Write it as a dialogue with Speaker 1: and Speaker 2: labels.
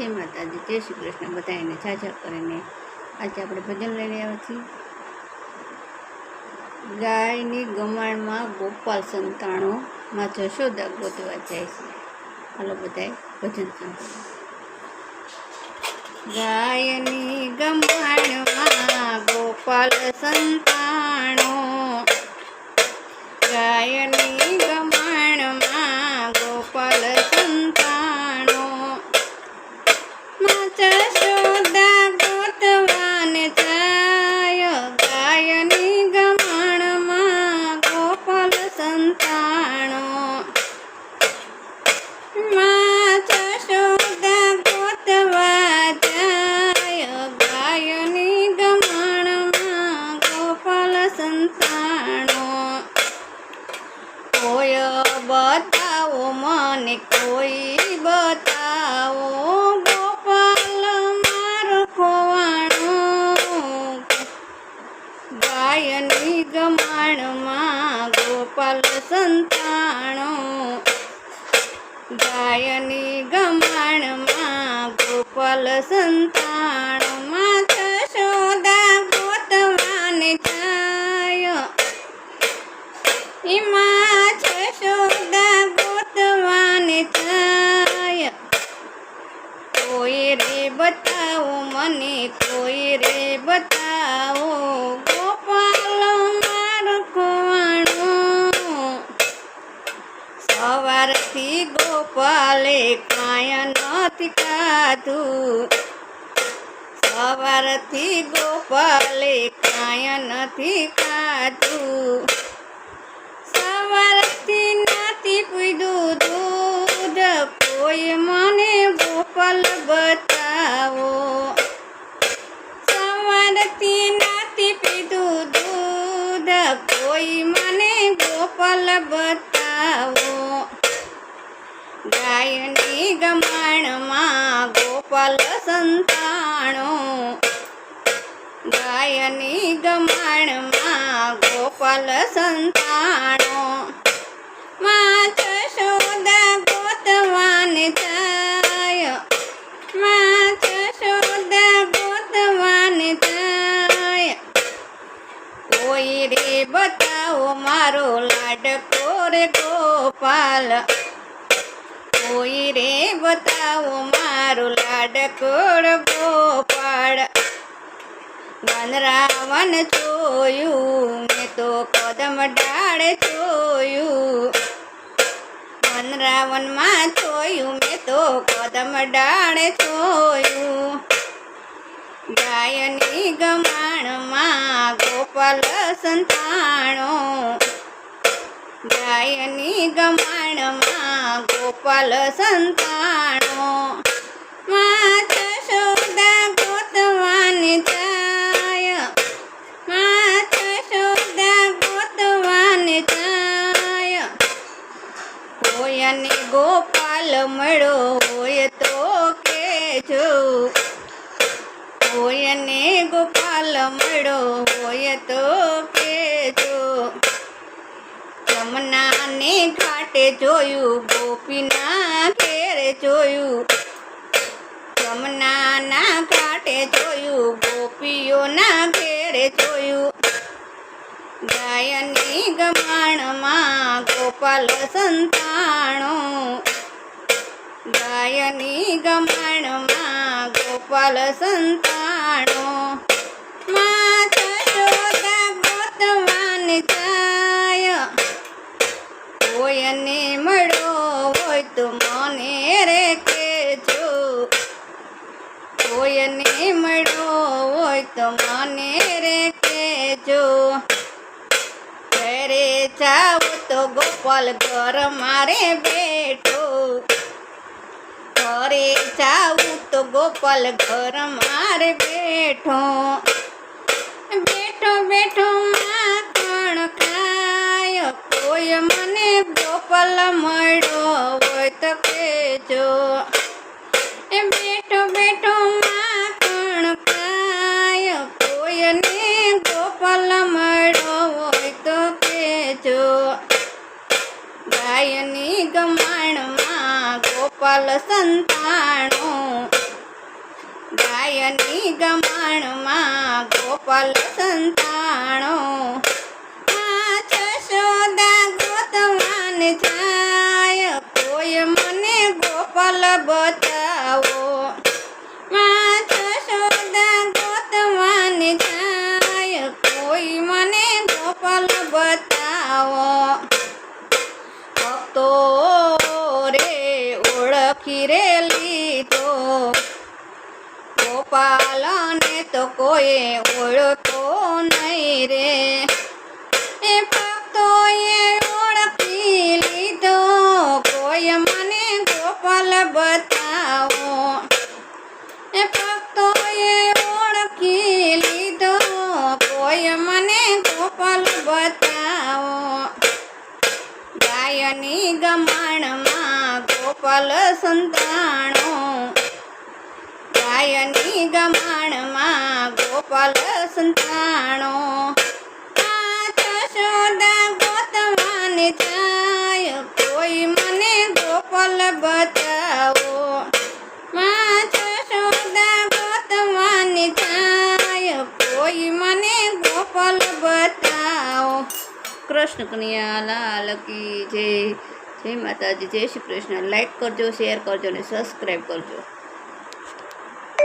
Speaker 1: જય માતાજી. જય શ્રી કૃષ્ણ. બધાને જાજા કરીને આજે આપણે ભજન લઈને આવ્યા છીએ. ગાયની ગમાણમાં ગોપાલ સંતાણો માં જશોદા ગોતવા જાય છે. હાલો બધાએ ભજન સાંભળો. ગાયની ગમાણમાં ગોપાલ સંતાણો. ગાયની ગમાણમાં ગોપાલ સંતાણો. ગોપાલે કાંઈ નથી ખાધું. સવારથી ગોપાલે કાંઈ નથી ખાધું. સવારથી નથી પીધું દૂધ. કોઈ મને ગોપાલ બતાવો. સવારથી નથી પીધું દૂધ. કોઈ મને ગોપાલ બતાવો ગાયની ગમાણમાં ગોપાલ સંતાણો. ગાયની ગમાણમાં ગોપાલ સંતાણો. માં જશોદા ગોતવાને થાયમાં જશોદા ગોતવાને જાય. કોઈ રે બતાવો મારો લાડકો રે ગોપાલ. કોઈ રે, બતાવો મારો લાડકોડ ગોપાળ. વનરાવન જોયું, મેં તો કદમ ડાળે જોયું. વનરાવનમાં જોયું, મેં તો કદમ ડાળે જોયું. ગાયની ગમાણમાં ગોપાલ સંતાણો. ગાયની ગમાણમાં ગોપાલ સંતાણો. માતા જશોદા ગોતવાને જાય માતા શોધા ગોતવાને જાય કોયને ગોપાલ મળો હોય તો કેજો કોયને ગોપાલ મળો હોય તો કેજો જમનાને ઘાટે જોયું, ગોપીના ઘેરે જોયું. જમનાના ઘાટે જોયું, ગોપીઓના ઘેરે જોયું. ગાયની ગમાણમાં ગોપાલ સંતાણો. ગાયની ગમાણમાં ગોપાલ સંતાણો. કોયને મળ્યો હોય તો મને રે કેજો ઘરે જાવ તો ગોપાલ ઘર મારે બેઠો. ઘરે જાવ તો ગોપાલ ઘર મારે બેઠો. બેઠો બેઠો માખણ ખાય? કોઈ મને ગોપાલ મળ્યો હોય તો કેજો ગાયની ગમાણમાં ગોપાલ સંતાણું. ગાયની ગમાણમાં ગોપાલ સંતાણ. ગોપાલને તો કોઈ ઓળખો નહીં રે. એ ભક્તોએ ઓળખી લીધો. કોઈ મને ગોપાલ બતાવો. એ ભક્તોએ ઓળખી લીધો. કોઈ મને ગોપાલ બતાવો. ગાયની ગમાણમાં ગોપાલ સંતાણો. ગાયની ગમાણમાં ગોપાલ સંતાણો. શોધા ગોતવાન જાય, કોઈ મને ગોપાલ બતાવો. શોધા ગોતવાન જાય, કોઈ મને ગોપાલ બતાવો. કૃષ્ણ કન્યા લાલ કી જય. જય માતાજી, જય શ્રી કૃષ્ણ. લાઈક કરજો શેર કરજો અને સબસ્ક્રાઈબ કરજો.